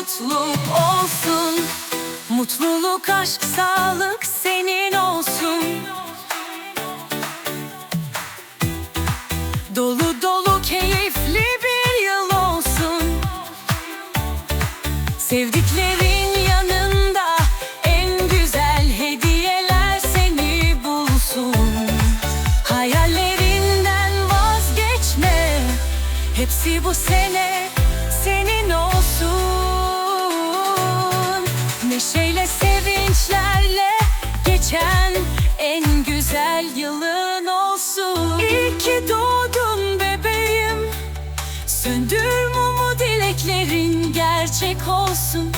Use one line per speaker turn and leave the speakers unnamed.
mutlu olsun. Mutluluk, aşk, sağlık senin olsun. Dolu dolu keyifli bir yıl olsun. Sevdiklerin yanında en güzel hediyeler seni bulsun. Hayallerinden vazgeçme. Hepsi bu sene seni Söndür mumu dileklerin gerçek olsun